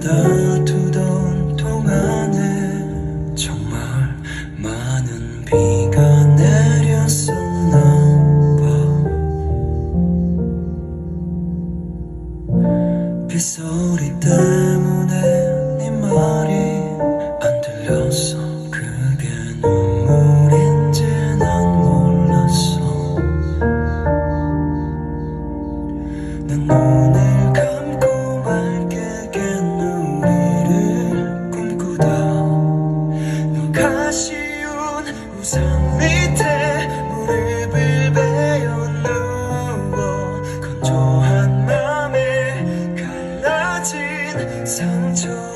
다투던 동안에 정말 많은 비가 내렸었나 봐. 빗소리 때문에 네 말이 안 들렸어. 그게 눈물인지 난 몰랐어. 난 눈을 산 밑에 무릎을 베어 누워 건조한 맘에 갈라진 상처.